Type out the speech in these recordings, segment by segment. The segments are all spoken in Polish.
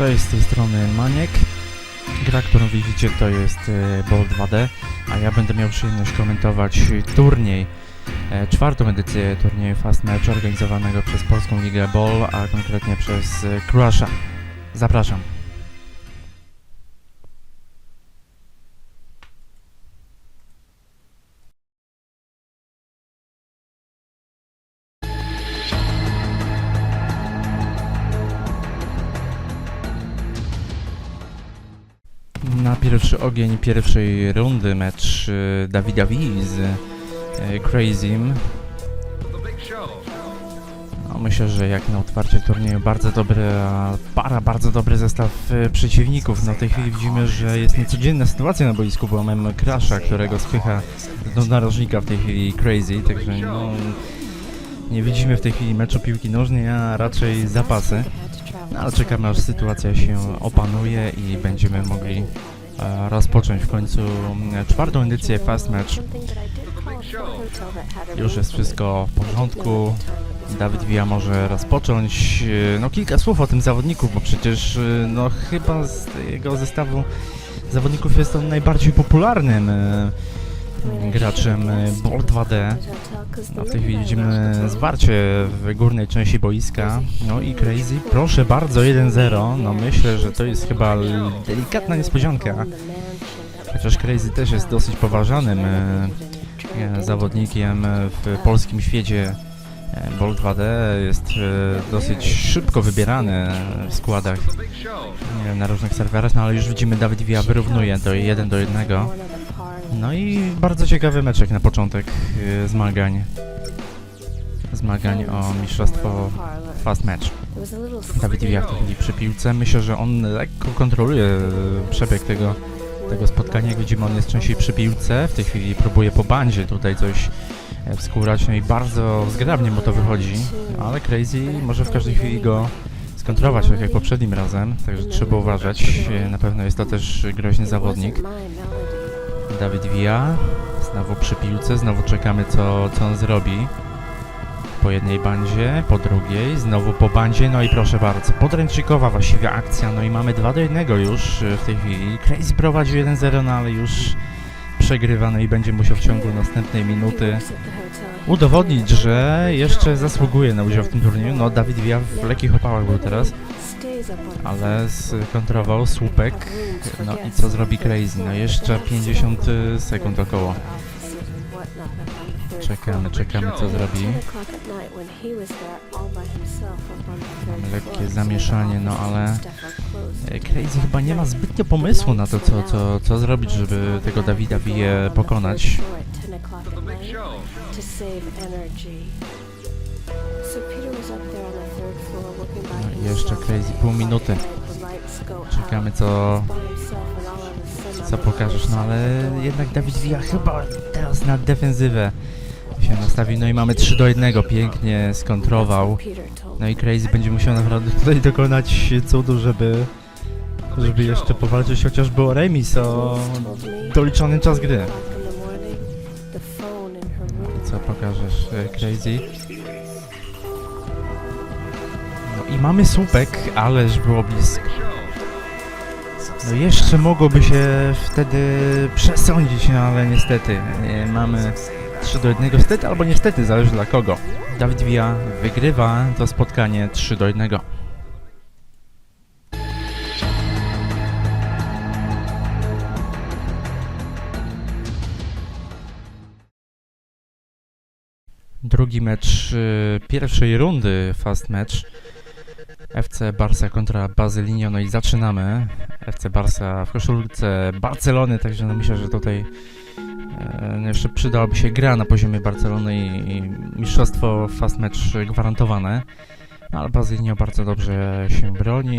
Cześć, z tej strony Maniek. Gra, którą widzicie to jest e, Ball 2D, a ja będę miał przyjemność komentować turniej, e, czwartą edycję turnieju Fast Match organizowanego przez Polską Ligę Ball, a konkretnie przez e, Crusha. Zapraszam. Ogień pierwszej rundy mecz e, Dawida V z e, Crazym. No, myślę, że jak na otwarcie turnieju bardzo dobra para, bardzo dobry zestaw e, przeciwników. No w tej chwili widzimy, że jest niecodzienna sytuacja na boisku, bo mamy Crasha, którego spycha do narożnika w tej chwili Crazy, także no, nie widzimy w tej chwili meczu piłki nożnej, a raczej zapasy. No, ale czekamy aż sytuacja się opanuje i będziemy mogli rozpocząć w końcu mm, czwartą edycję Fast Match. Już jest wszystko w porządku. Dawid Wija może rozpocząć. E, No kilka słów o tym zawodniku, bo przecież e, no chyba z jego zestawu zawodników jest on najbardziej popularnym e, graczem e, Ball 2D. No, w tej chwili widzimy zwarcie w górnej części boiska. No i Crazy, proszę bardzo, 1-0. No myślę, że to jest chyba delikatna niespodzianka. Chociaż Crazy też jest dosyć poważanym e, e, zawodnikiem w polskim świecie. Ball 2D jest dosyć szybko wybierany w składach na różnych serwerach, no ale już widzimy Dawid Villa wyrównuje to 1 do 1. No i bardzo ciekawy meczek na początek y, zmagań. Zmagań o mistrzostwo Fast Match. Dawid Villa w tej chwili przy piłce. Myślę, że on lekko kontroluje y, przebieg tego, tego spotkania. Jak widzimy, on jest częściej przy piłce. W tej chwili próbuje po bandzie tutaj coś e, wskórać. No i bardzo zgrabnie mu to wychodzi. Ale Crazy może w każdej chwili go skontrować, tak jak poprzednim razem. Także trzeba uważać. E, Na pewno jest to też groźny zawodnik. Dawid Villa, znowu przy piłce, znowu czekamy co, co on zrobi. Po jednej bandzie, po drugiej, znowu po bandzie, no i proszę bardzo, podręcznikowa właściwie akcja, no i mamy 2 do 1 już y, w tej chwili. Crazy prowadził 1-0, no ale już przegrywa, no i będzie musiał w ciągu następnej minuty udowodnić, że jeszcze zasługuje na udział w tym turnieju. No Dawid Villa w lekkich opałach był teraz, ale skontrował słupek, no i co zrobi Crazy? No jeszcze 50 sekund około. Czekamy, czekamy co zrobi. Mamy lekkie zamieszanie, no ale e, Crazy chyba nie ma zbytnio pomysłu na to, co, co, co zrobić, żeby tego Dawida Bije pokonać. Jeszcze Crazy pół minuty. Czekamy co, co pokażesz, no ale jednak Dawid Villa chyba teraz na defensywę się nastawi. No i mamy 3 do 1, pięknie skontrował. No i Crazy będzie musiał naprawdę tutaj dokonać cudu, żeby, żeby jeszcze powalczyć chociażby o remis, o doliczony czas gry. Co pokażesz, e, Crazy? I mamy słupek, ależ było blisko. No jeszcze mogłoby się wtedy przesądzić, no ale niestety nie, mamy 3 do 1. Niestety albo niestety, zależy dla kogo. Dawid Villa wygrywa to spotkanie 3 do 1. Drugi mecz y, pierwszej rundy Fast Match. FC Barca kontra Bazylinio, no i zaczynamy. FC Barca w koszulce Barcelony, także no myślę, że tutaj e, no jeszcze przydałaby się gra na poziomie Barcelony i, i mistrzostwo Fast Match gwarantowane. No, ale Bazylinio bardzo dobrze się broni.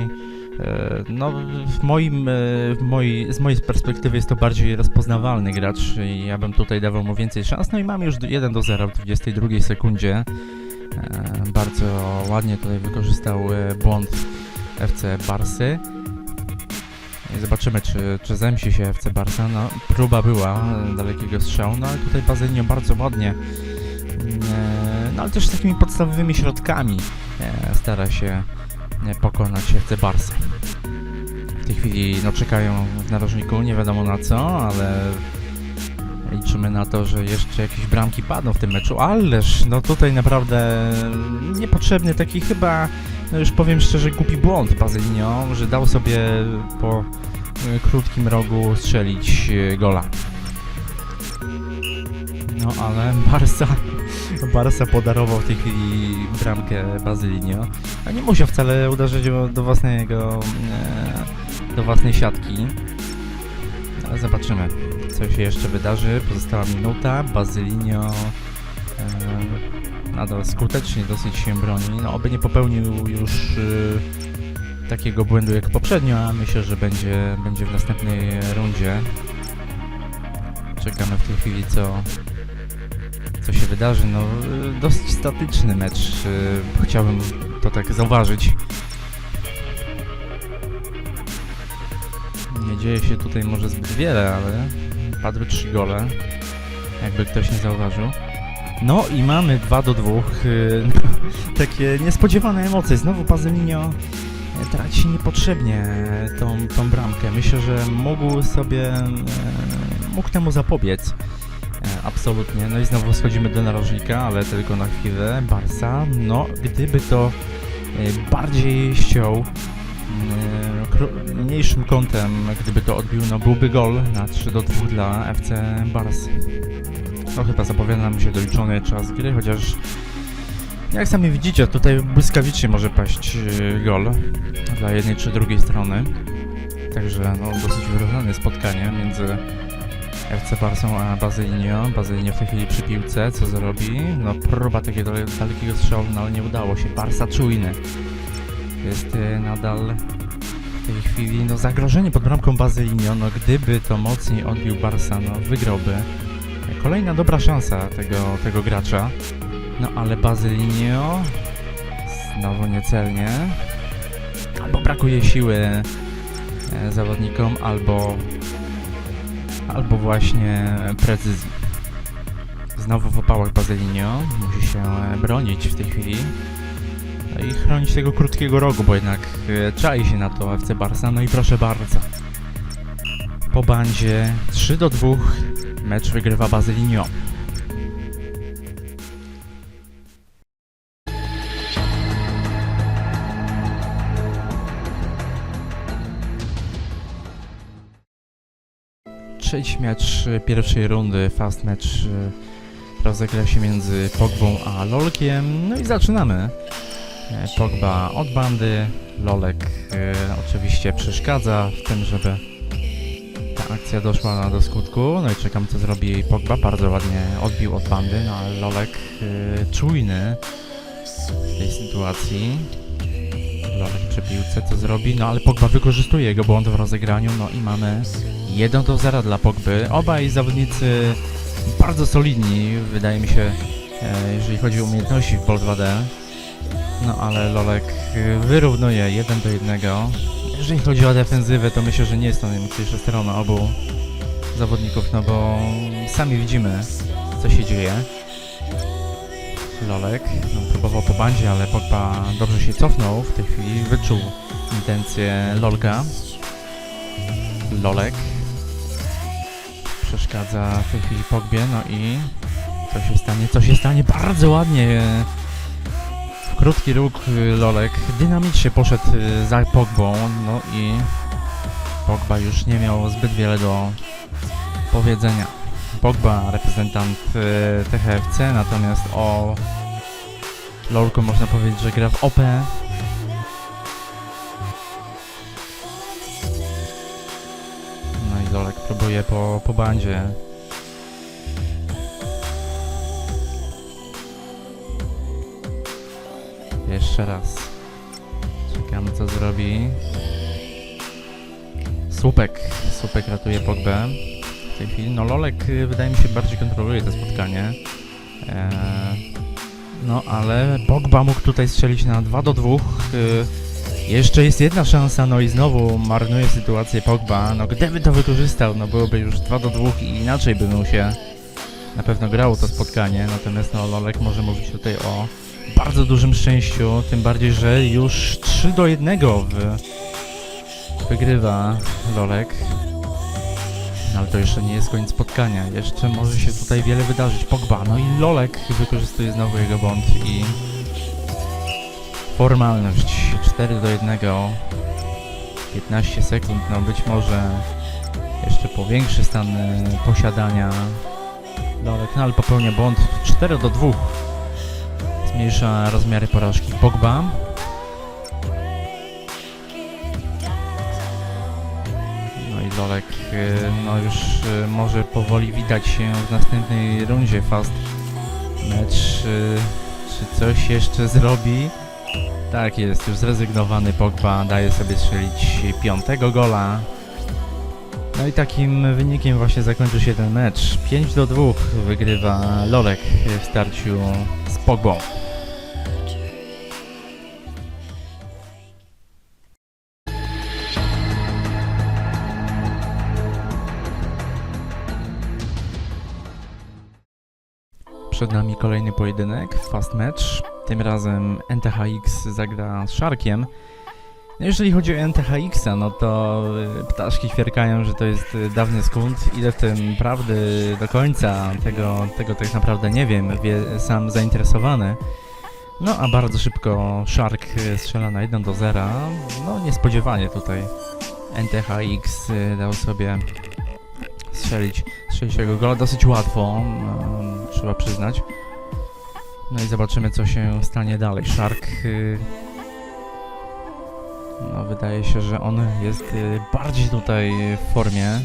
E, No, w moim, e, w z mojej perspektywy jest to bardziej rozpoznawalny gracz i ja bym tutaj dawał mu więcej szans. No i mamy już 1 do 0 w 22 sekundzie. E, Bardzo ładnie tutaj wykorzystał e, błąd FC Barsy. Zobaczymy, czy, czy zemści się FC Barsa. No, próba była e, dalekiego strzału, no ale tutaj Bazynio bardzo ładnie, mm, no ale też z takimi podstawowymi środkami stara się pokonać FC Barsę. tej chwili no, czekają w narożniku, nie wiadomo na co, ale liczymy na to, że jeszcze jakieś bramki padną w tym meczu, ależ no tutaj naprawdę niepotrzebny taki chyba, no już powiem szczerze, głupi błąd Bazylinio, że dał sobie po y, krótkim rogu strzelić y, gola. No ale Barca, Barca podarował w tej chwili bramkę Bazylinio. A nie musiał wcale uderzyć do, do własnego, e, do własnej siatki. Zobaczymy, co się jeszcze wydarzy. Pozostała minuta. Bazylinio e, nadal skutecznie dosyć się broni. No, oby nie popełnił już e, takiego błędu jak poprzednio, a myślę, że będzie, będzie w następnej rundzie. Czekamy w tej chwili, co, co się wydarzy. No, y, dosyć statyczny mecz. y, Chciałbym to tak zauważyć. Dzieje się tutaj może zbyt wiele, ale padły trzy gole. Jakby ktoś nie zauważył. No i mamy 2 do 2. Takie niespodziewane emocje. Znowu Pazelinio traci niepotrzebnie tą, tą bramkę. Myślę, że mógł sobie, e, mógł temu zapobiec. E, Absolutnie. No i znowu schodzimy do narożnika, ale tylko na chwilę. Barca, no gdyby to bardziej ściął mniejszym kątem, gdyby to odbił, no byłby gol na 3 do 2 dla FC Bars. No chyba zapowiada nam się doliczony czas gry, chociaż jak sami widzicie, tutaj błyskawicznie może paść e, gol dla jednej czy drugiej strony. Także no dosyć wyrównane spotkanie między FC Barsą a Bazylinio. Bazylinio w tej chwili przy piłce, co zrobi? No próba takiego dale- dalekiego strzału, no ale nie udało się. Barsa czujny. Jest e, nadal tej chwili no zagrożenie pod bramką Bazylinio. No gdyby to mocniej odbił Barsa, no wygrałby. Kolejna dobra szansa tego, tego gracza. No ale Bazylinio znowu niecelnie. Albo brakuje siły e, zawodnikom, albo albo właśnie precyzji. Znowu w opałach Bazylinio musi się bronić w tej chwili i chronić tego krótkiego rogu, bo jednak e, czai się na to FC Barca. No i proszę bardzo. Po bandzie 3 do 2 mecz wygrywa Bazylinio. Trzeci mecz pierwszej rundy, fast match e, rozegra się między Pogbą a Lolkiem. No i zaczynamy. E, Pogba od bandy, Lolek e, oczywiście przeszkadza w tym, żeby ta akcja doszła do skutku. No i czekam co zrobi Pogba, bardzo ładnie odbił od bandy, no ale Lolek e, czujny w tej sytuacji. Lolek przy piłce co zrobi, no ale Pogba wykorzystuje jego błąd w rozegraniu, no i mamy 1 do 0 dla Pogby. Obaj zawodnicy bardzo solidni, wydaje mi się, jeżeli chodzi o umiejętności w Ball 2D. No ale Lolek e, wyrównuje 1 do 1. Jeżeli chodzi o defensywę, to myślę, że nie jest to najmocniejsza strona obu zawodników, no bo sami widzimy, co się dzieje. Lolek no, próbował po bandzie, ale Pogba dobrze się cofnął w tej chwili, wyczuł intencje Lolka. Lolek przeszkadza w tej chwili Pogbie, no i co się stanie? Co się stanie? Bardzo ładnie krótki róg y, Lolek dynamicznie poszedł y, za Pogbą, no i Pogba już nie miał zbyt wiele do powiedzenia. Pogba, reprezentant y, THFC, natomiast o Lolku można powiedzieć, że gra w OP. No i Lolek próbuje po, po bandzie. Jeszcze raz. Czekamy co zrobi. Słupek. Słupek ratuje Pogbę w tej chwili. No Lolek y, wydaje mi się bardziej kontroluje to spotkanie. Eee, no ale Pogba mógł tutaj strzelić na 2 do 2. Y, jeszcze jest jedna szansa, no i znowu marnuje sytuację Pogba. No gdyby to wykorzystał, no byłoby już 2 do 2 i inaczej by mu się na pewno grało to spotkanie. Natomiast no Lolek może mówić tutaj o bardzo dużym szczęściu, tym bardziej, że już 3 do 1 w, Wygrywa Lolek. No ale to jeszcze nie jest koniec spotkania. Jeszcze może się tutaj wiele wydarzyć. Pogba, no i Lolek wykorzystuje znowu jego błąd i formalność 4 do 1. 15 sekund, no być może jeszcze powiększy stan e, posiadania Lolek, no ale popełnia błąd 4 do 2. Zmniejsza rozmiary porażki Pogba. No i Lolek y, no już y, może powoli widać się w następnej rundzie fast mecz. y, Czy coś jeszcze zrobi? Tak jest, już zrezygnowany Pogba daje sobie strzelić piątego gola. No i takim wynikiem właśnie zakończył się ten mecz. 5 do 2 wygrywa Lolek w starciu z Pogbą. Przed nami kolejny pojedynek, fast match. Tym razem NTHX zagra z Sharkiem. No jeżeli chodzi o NTHX-a, no to y, ptaszki ćwierkają, że to jest y, dawny skąd. Ile w tym prawdy do końca, tego, tego tak naprawdę nie wiem, wie sam zainteresowany. No a bardzo szybko Shark y, strzela na 1 do 0. No niespodziewanie tutaj NTHX dał sobie strzelić, strzelić tego gola dosyć łatwo, mm, trzeba przyznać. No i zobaczymy co się stanie dalej. Shark y, no wydaje się, że on jest y, bardziej tutaj w formie,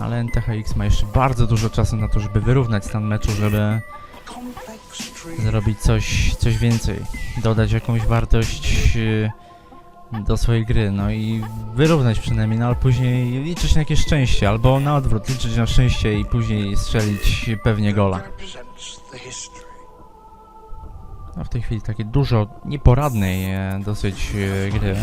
ale NTHX ma jeszcze bardzo dużo czasu na to, żeby wyrównać stan meczu, żeby zrobić coś, coś więcej, dodać jakąś wartość y, do swojej gry, no i wyrównać przynajmniej, no ale później liczyć na jakieś szczęście, albo na odwrót, liczyć na szczęście i później strzelić pewnie gola. No w tej chwili takie dużo nieporadnej e, dosyć e, gry.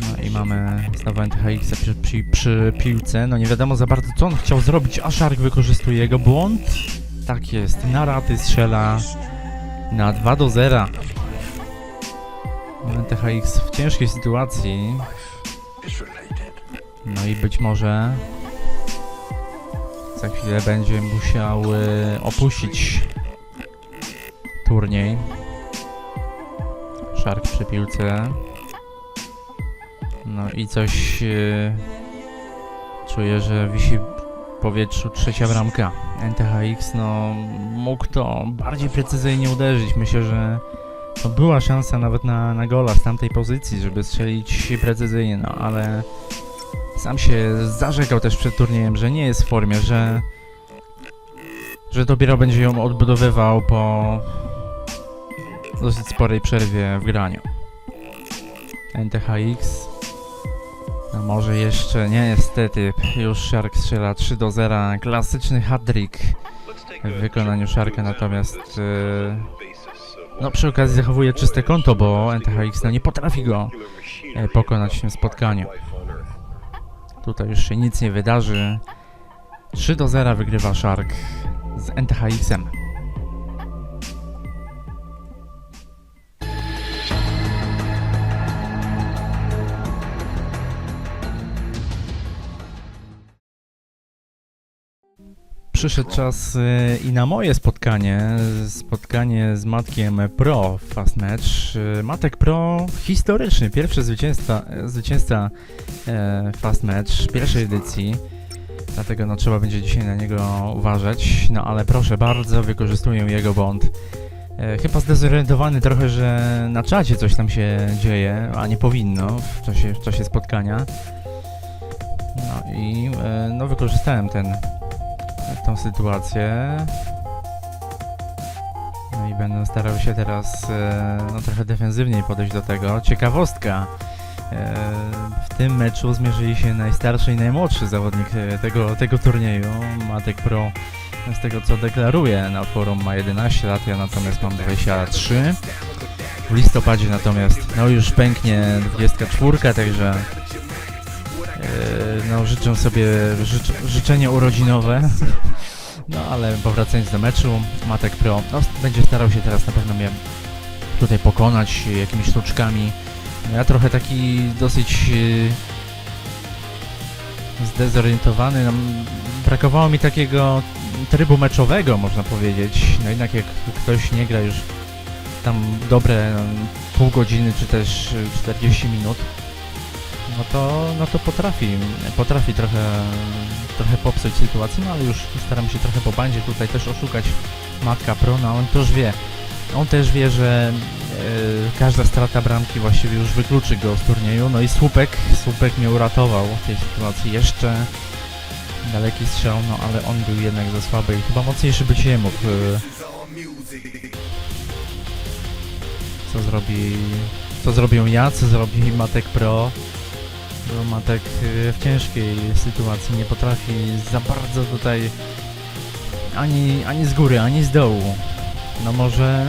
No i mamy znowu NTHX przy, przy, przy piłce. No nie wiadomo za bardzo co on chciał zrobić, a Shark wykorzystuje jego błąd. Tak jest, na raty strzela na 2 do 0. NTHX w ciężkiej sytuacji. No i być może za chwilę będzie musiał e, opuścić turniej. Shark przy piłce. No i coś e, czuję, że wisi w powietrzu trzecia bramka. NTHX no mógł to bardziej precyzyjnie uderzyć. Myślę, że to była szansa nawet na, na gola z tamtej pozycji, żeby strzelić precyzyjnie, no ale sam się zarzekał też przed turniejem, że nie jest w formie, że że dopiero będzie ją odbudowywał po dosyć sporej przerwie w graniu. NTHX no może jeszcze nie niestety już Shark strzela 3 do 0 klasyczny hat-trick w wykonaniu Sharka natomiast e, no przy okazji zachowuje czyste konto, bo NTHX no nie potrafi go e, pokonać w tym spotkaniu. Tutaj już się nic nie wydarzy. 3 do 0 wygrywa Shark z NTHX-em. Przyszedł czas y, i na moje spotkanie, spotkanie z Matkiem Pro Fast Match. Y, Matek Pro historyczny, pierwszy zwycięzca, zwycięzca e, Fast Match pierwszej edycji. Dlatego no, trzeba będzie dzisiaj na niego uważać. No ale proszę bardzo, wykorzystuję jego błąd. E, chyba zdezorientowany trochę, że na czacie coś tam się dzieje, a nie powinno w czasie, w czasie spotkania. No i e, no, wykorzystałem ten, tą sytuację. No i będę starał się teraz e, no, trochę defensywniej podejść do tego. Ciekawostka. E, w tym meczu zmierzyli się najstarszy i najmłodszy zawodnik e, tego, tego turnieju. Matek Pro z tego co deklaruje na forum ma 11 lat, ja natomiast mam 23. W listopadzie natomiast no już pęknie 24, także no życzę sobie życz, życzenie urodzinowe. No ale powracając do meczu, Matek Pro no, będzie starał się teraz na pewno mnie tutaj pokonać jakimiś sztuczkami. No Ja trochę taki dosyć e, zdezorientowany. No, brakowało mi takiego trybu meczowego, można powiedzieć. No jednak jak ktoś nie gra już tam dobre no, pół godziny czy też e, 40 minut, no to, no to potrafi, potrafi trochę, trochę popsuć sytuację, no ale już staram się trochę po bandzie tutaj też oszukać Matka Pro, no on też wie, on też wie, że e, każda strata bramki właściwie już wykluczy go z turnieju, no i Słupek, Słupek mnie uratował w tej sytuacji, jeszcze daleki strzał, no ale on był jednak za słaby i chyba mocniejszy być nie mógł. Co zrobi, co zrobią ja, co zrobi Matek Pro, bo Matek e, w ciężkiej sytuacji nie potrafi za bardzo tutaj ani, ani z góry, ani z dołu. No może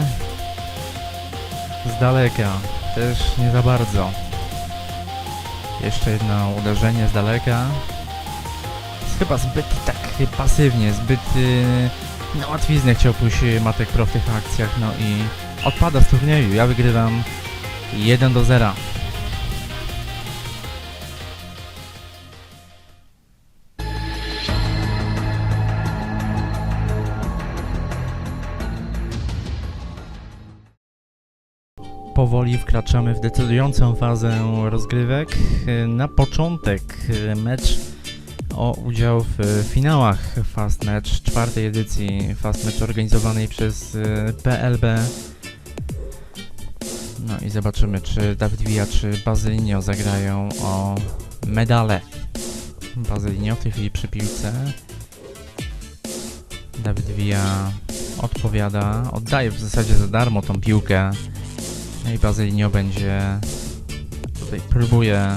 z daleka, też nie za bardzo. Jeszcze jedno uderzenie z daleka. Chyba zbyt tak pasywnie, zbyt yy, na łatwiznę chciał pójść Matek Pro w tych akcjach, no i odpada z turnieju. Ja wygrywam 1 do 0. Powoli wkraczamy w decydującą fazę rozgrywek. Na początek e, mecz o udział w finałach Fast Match, czwartej edycji Fast Match organizowanej przez e, PLB. No i zobaczymy, czy Dawid Villa, czy Bazylinio zagrają o medale. Bazylinio w tej chwili przy piłce. Dawid Villa odpowiada, oddaje w zasadzie za darmo tą piłkę. No i Bazylinio będzie tutaj próbuje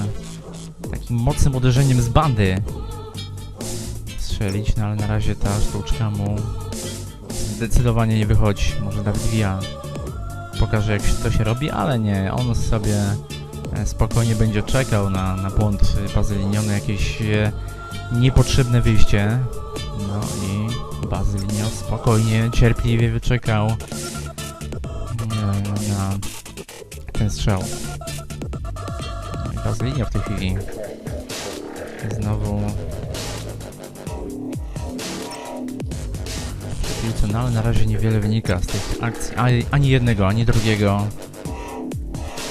takim mocnym uderzeniem z bandy strzelić, no ale na razie ta sztuczka mu zdecydowanie nie wychodzi. Może Dawid Villa pokaże jak to się robi, ale nie, on sobie e, spokojnie będzie czekał na, na błąd Bazylinio, na jakieś e, niepotrzebne wyjście. No i Bazylinio spokojnie, cierpliwie wyczekał e, na ten strzał. No w tej chwili znowu piłce, no ale na razie niewiele wynika z tych akcji, ani, ani jednego, ani drugiego.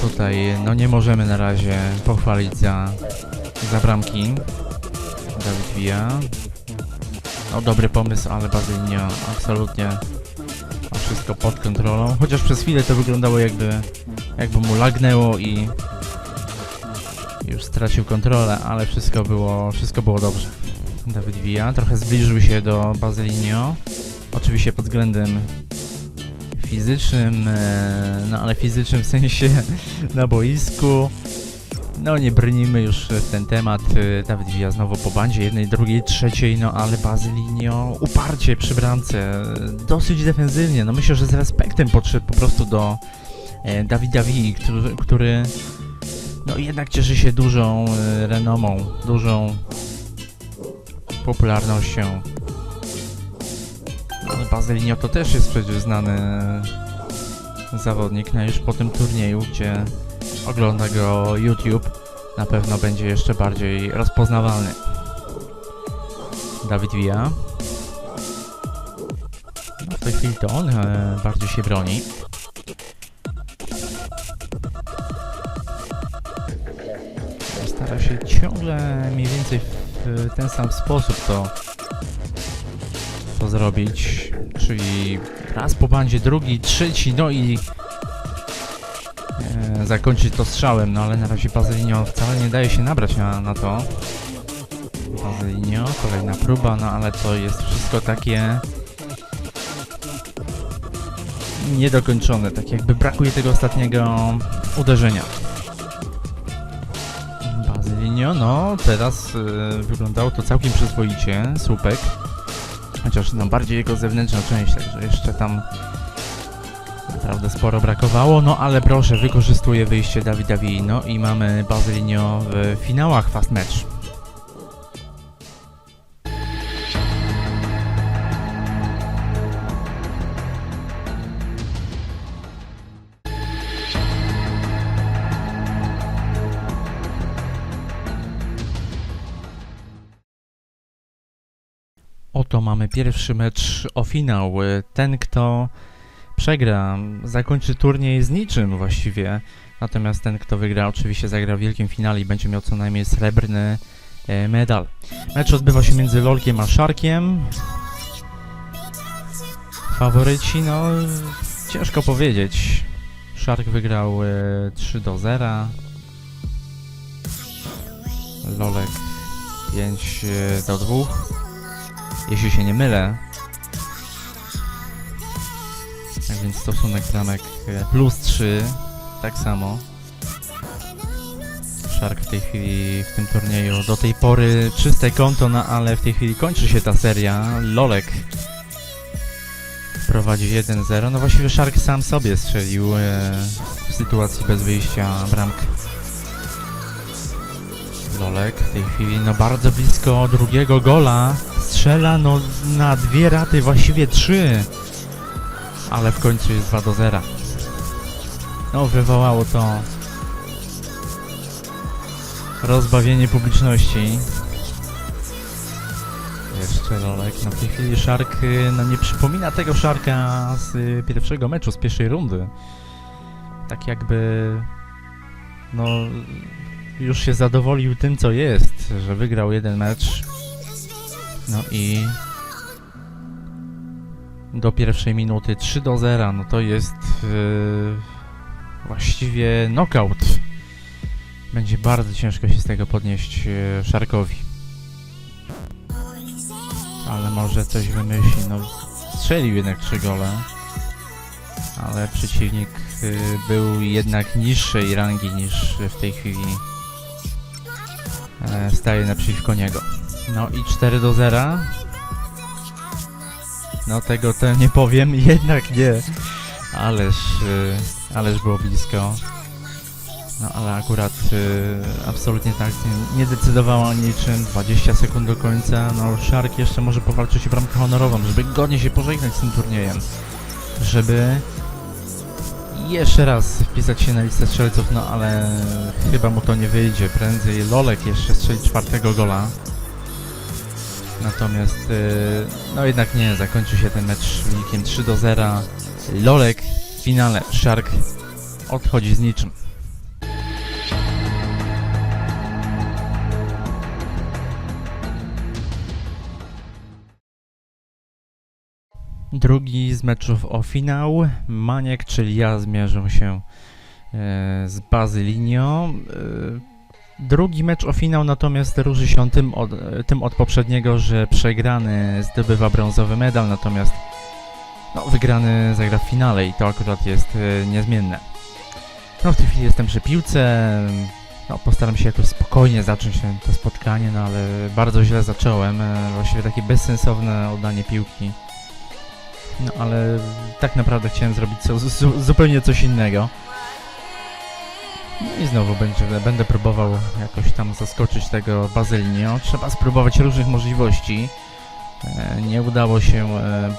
Tutaj no nie możemy na razie pochwalić za, za bramki. Dawid Villa. No dobry pomysł, ale Bazylinio absolutnie ma wszystko pod kontrolą. Chociaż przez chwilę to wyglądało jakby, jakby mu lagnęło i już stracił kontrolę, ale wszystko było, wszystko było dobrze. Dawid Villa trochę zbliżył się do Bazylinio. Oczywiście pod względem fizycznym, e, no ale fizycznym w sensie na boisku. No nie brnijmy już w ten temat. E, Dawid Villa znowu po bandzie, jednej, drugiej, trzeciej, no ale Bazylinio uparcie przy bramce, e, dosyć defensywnie. No myślę, że z respektem podszedł po prostu do Dawida Villa, który, który no jednak cieszy się dużą e, renomą, dużą popularnością. Ale Bazylinio to też jest przecież znany zawodnik, no już po tym turnieju, gdzie ogląda go YouTube, na pewno będzie jeszcze bardziej rozpoznawalny. Dawid Villa. No w tej chwili to on e, bardziej się broni. Stara się ciągle mniej więcej w ten sam sposób to, to zrobić, czyli raz po bandzie, drugi, trzeci, no i e, zakończyć to strzałem, no ale na razie Bazylinio wcale nie daje się nabrać na, na to. Bazylinio, kolejna próba, no ale to jest wszystko takie niedokończone, tak jakby brakuje tego ostatniego uderzenia. No teraz y, wyglądało to całkiem przyzwoicie, słupek. Chociaż no bardziej jego zewnętrzna część, także jeszcze tam naprawdę sporo brakowało, no ale proszę, wykorzystuje wyjście Dawida Vino i mamy Bazylinio w finałach Fast Match. Mamy pierwszy mecz o finał. Ten, kto przegra, zakończy turniej z niczym właściwie. Natomiast ten, kto wygra, oczywiście zagra w wielkim finale i będzie miał co najmniej srebrny e, medal. Mecz odbywa się między Lolkiem a Sharkiem. Faworyci, no ciężko powiedzieć. Shark wygrał e, 3 do 0. Lolek 5 e, do 2. Jeśli się nie mylę. Tak więc stosunek bramek e, plus 3. Tak samo. Shark w tej chwili w tym turnieju do tej pory czyste konto, no ale w tej chwili kończy się ta seria. Lolek prowadzi 1-0. No właściwie Shark sam sobie strzelił e, w sytuacji bez wyjścia bramkę. Lolek w tej chwili no bardzo blisko drugiego gola. Strzela no na dwie raty, właściwie trzy. Ale w końcu jest 2 do 0. No wywołało to rozbawienie publiczności. Jeszcze Lolek, no w tej chwili Shark y, no nie przypomina tego Sharka z y, pierwszego meczu, z pierwszej rundy. Tak jakby no już się zadowolił tym co jest, że wygrał jeden mecz. No i do pierwszej minuty 3 do 0, no to jest yy, właściwie knockout. Będzie bardzo ciężko się z tego podnieść yy, Szarkowi. Ale może coś wymyśli, no strzelił jednak 3 gole. Ale przeciwnik yy, był jednak niższej rangi niż w tej chwili staje naprzeciwko niego. No i 4 do 0. No tego to nie powiem, jednak nie. Ależ, y, ależ było blisko. No ale akurat y, absolutnie tak nie, nie decydowała o niczym. 20 sekund do końca. No Shark jeszcze może powalczyć o bramkę honorową, żeby godnie się pożegnać z tym turniejem. Żeby jeszcze raz wpisać się na listę strzelców, no ale chyba mu to nie wyjdzie. Prędzej Lolek jeszcze strzeli czwartego gola. Natomiast, yy, no jednak nie, zakończy się ten mecz wynikiem 3 do 0. Lolek w finale, Shark odchodzi z niczym. Drugi z meczów o finał. Maniek, czyli ja, zmierzą się e, z Bazylinio. E, Drugi mecz o finał natomiast różni się tym od, tym od poprzedniego, że przegrany zdobywa brązowy medal, natomiast no, wygrany zagra w finale i to akurat jest e, niezmienne. No w tej chwili jestem przy piłce, no postaram się jakoś spokojnie zacząć to spotkanie, no ale bardzo źle zacząłem, właściwie takie bezsensowne oddanie piłki. No ale tak naprawdę chciałem zrobić co, zu, zupełnie coś innego. No i znowu będzie, będę próbował jakoś tam zaskoczyć tego Bazylinio. Trzeba spróbować różnych możliwości. E, nie udało się e,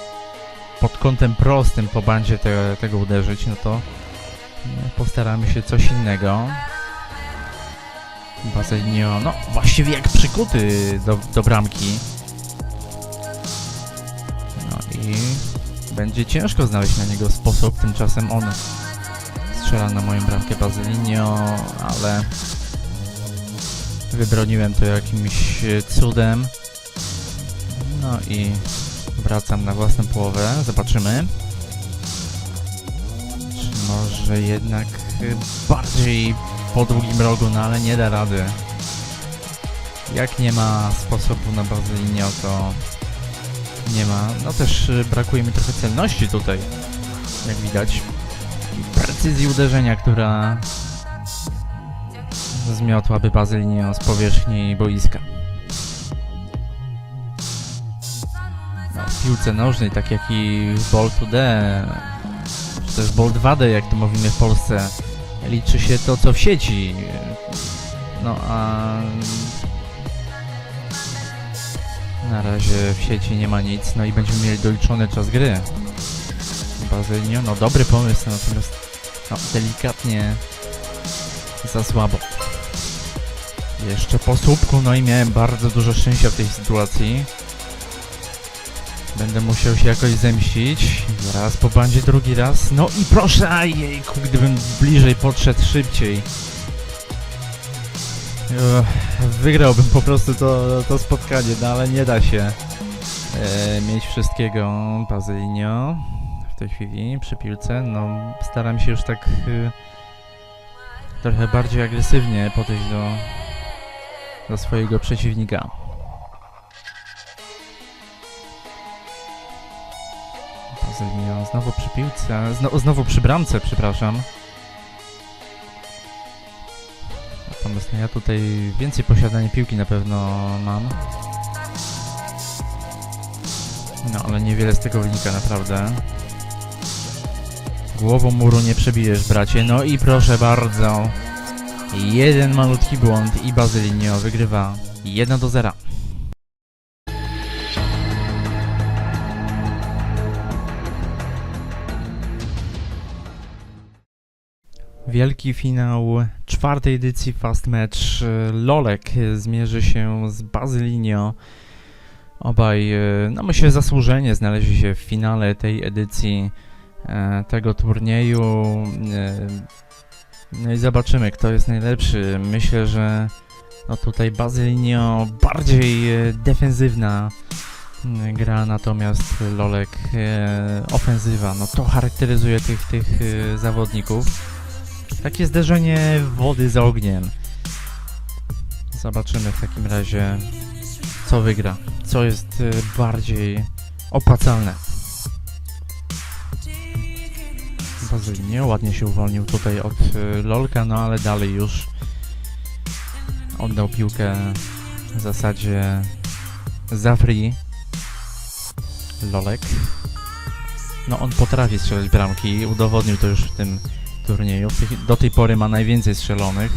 pod kątem prostym po bandzie te, tego uderzyć, no to e, postaramy się coś innego. Bazylinio, no właściwie jak przykuty do, do bramki. No i będzie ciężko znaleźć na niego sposób, tymczasem on strzela na moją bramkę Bazylinio, ale wybroniłem to jakimś cudem. No i wracam na własną połowę, zobaczymy. Czy może jednak bardziej po długim rogu, no ale nie da rady. Jak nie ma sposobu na Bazylinio, to nie ma. No też y, brakuje mi trochę celności tutaj, jak widać. I precyzji uderzenia, która zmiotłaby Bazylinio z powierzchni boiska. No, w piłce nożnej, tak jak i w Ball 2D, czy też Ball 2D, jak to mówimy w Polsce, liczy się to, co w sieci. No a na razie w sieci nie ma nic, no i będziemy mieli doliczony czas gry. Bazylio, no dobry pomysł, natomiast no, delikatnie za słabo. Jeszcze po słupku, no i miałem bardzo dużo szczęścia w tej sytuacji. Będę musiał się jakoś zemścić. Zaraz po bandzie drugi raz. No i proszę, ajejku, gdybym bliżej podszedł szybciej. Ech, Wygrałbym po prostu to, to spotkanie, no ale nie da się e, mieć wszystkiego. Bazylinio w tej chwili przy piłce. No, staram się już tak e, trochę bardziej agresywnie podejść do, do swojego przeciwnika. Bazylinio znowu przy piłce, zno, znowu przy bramce, przepraszam. Natomiast no ja tutaj więcej posiadania piłki na pewno mam. No ale niewiele z tego wynika naprawdę. Głową muru nie przebijesz, bracie. No i proszę bardzo. Jeden malutki błąd i Bazylinio wygrywa 1 do 0. Wielki finał czwartej edycji Fast Match. Lolek zmierzy się z Bazylinio. Obaj, e, no myślę, zasłużenie znaleźli się w finale tej edycji e, tego turnieju. E, No i zobaczymy, kto jest najlepszy. Myślę, że no tutaj Bazylinio bardziej defensywna gra, natomiast Lolek ofensywa. No to charakteryzuje tych, tych zawodników. Takie zderzenie wody z ogniem. Zobaczymy w takim razie, co wygra. Co jest y, bardziej opłacalne. Bazylinie ładnie się uwolnił tutaj od y, Lolka, no ale dalej już oddał piłkę w zasadzie za free. Lolek. No on potrafi strzelać bramki, udowodnił to już w tym turnieju. Do tej pory ma najwięcej strzelonych.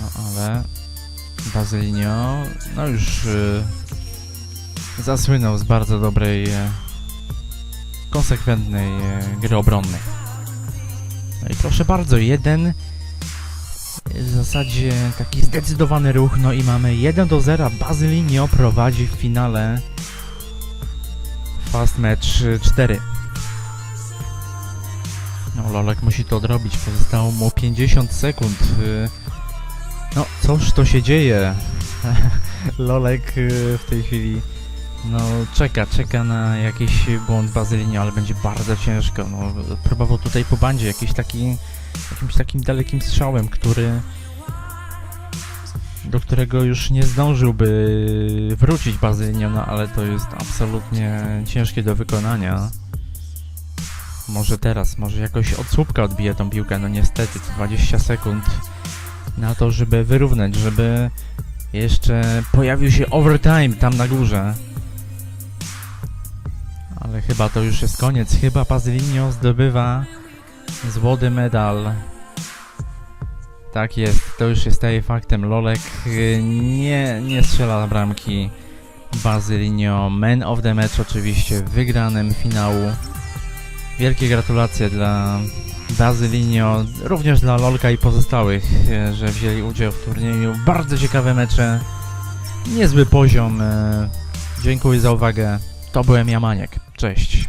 No ale Bazylinio no już y, zasłynął z bardzo dobrej, e, konsekwentnej e, gry obronnej. No i proszę bardzo, jeden w zasadzie taki zdecydowany ruch, no i mamy 1 do 0. Bazylinio prowadzi w finale Fast Match 4. No, Lolek musi to odrobić. Pozostało mu 50 sekund. Y, No, cóż to się dzieje? Lolek y, w tej chwili no, czeka, czeka na jakiś błąd Bazylinie, ale będzie bardzo ciężko. No, próbował tutaj po bandzie jakiś taki, jakimś takim dalekim strzałem, który do którego już nie zdążyłby wrócić Bazylinio, no ale to jest absolutnie ciężkie do wykonania. Może teraz, może jakoś od słupka odbije tą piłkę, no niestety 20 sekund na to, żeby wyrównać, żeby jeszcze pojawił się overtime tam na górze. Ale chyba to już jest koniec, chyba Bazylinio zdobywa złoty medal tak jest, to już się staje faktem. Lolek y, nie, nie strzela bramki. Bazylinio, man of the match oczywiście wygranym finału. Wielkie gratulacje dla Bazylinio, również dla Lolka i pozostałych, y, że wzięli udział w turnieju. Bardzo ciekawe mecze, niezły poziom. y. Dziękuję za uwagę. To byłem Jamaniek. Cześć.